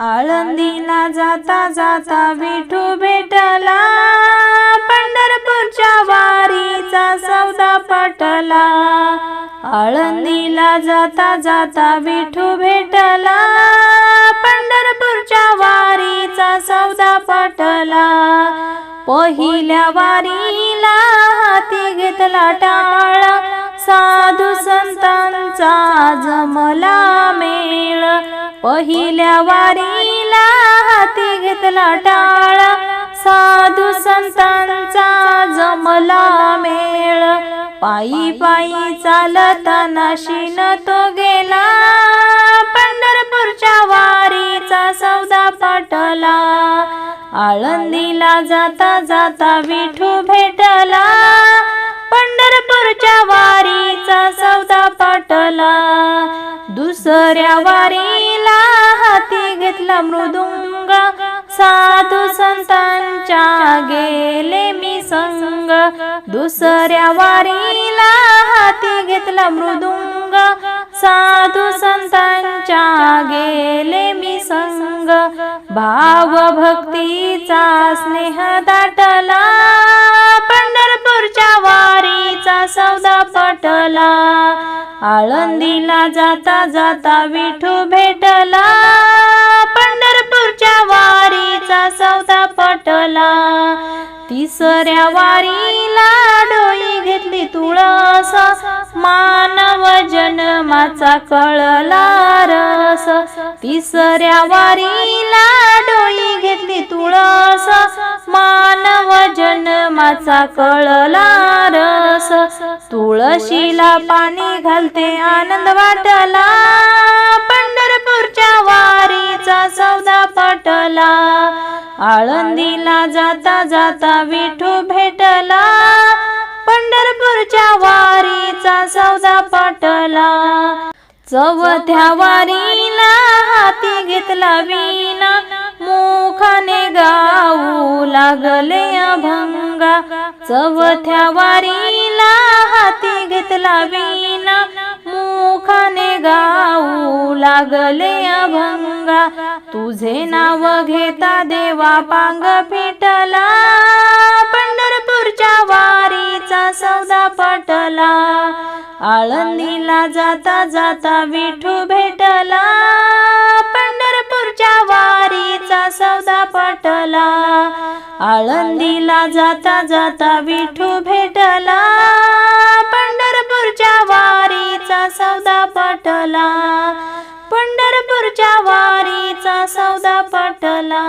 आळंदीला जाता जाता विठू भेटला. पंढरपूरच्या वारीचा सौदा पटला. आळंदीला जाता जाता विठू भेटला. पंढरपूरच्या वारीचा सौदा पटला. पहिल्या वारीला हाती घेतला टाळ. साधू संतांचा जमला मेळ. पहिल्या वारीला हाती घेतला टाळा. साधू संतांचा जमला मेळ. पायी पायी चालताना शिन तो गेला. पंढरपूरच्या वारीचा सौदा पाटला आळंदीला जाता जाता विठू भेटला. पंढरपूरच्या वारीचा सौदा पाटला दुसऱ्या वारीला हाती घेतला मृदुंग. साधू संतांच्या गेले मी संग. दुसऱ्या वारीला हाती घेतला मृदुंग. साधू संतांच्या गेले मी संग. भाव भक्तीचा स्नेह दाटला. पंढरपूरच्या वारीचा सौदा पटला. आळंदीला जाता जाता विठू भेटला. पंढरपूरच्या वारीचा सौदा पटला. तिसऱ्या वारीला डोई घेतली तुळस. मानव जन्माचा कळला रस. तिसऱ्या वारीला डोई घेतली तुळस. मानव जन्माचा कळला रस. तुळशीला पाणी घालते आनंद वाटला. पंढरपूरच्या वारीचा सौदा पटला. आळंदीला जाता जाता विठू भेटला. पंढरपूरच्या वारीचा सौदा पटला. चौथ्या वारीला हाती घेतला विना मुखाने गाऊ लागले अभंगा. चौथ्या वारी लागले अभंगा. तुझे नाव घेता देवा पांग फिटला पंढरपूरच्या वारीचा सौदा पटला. आळंदीला जाता जाता विठू भेटला. पंढरपूरच्या वारीचा सौदा पटला. आळंदीला जाता जाता विठू भेटला. वारीचा सौदा पटला.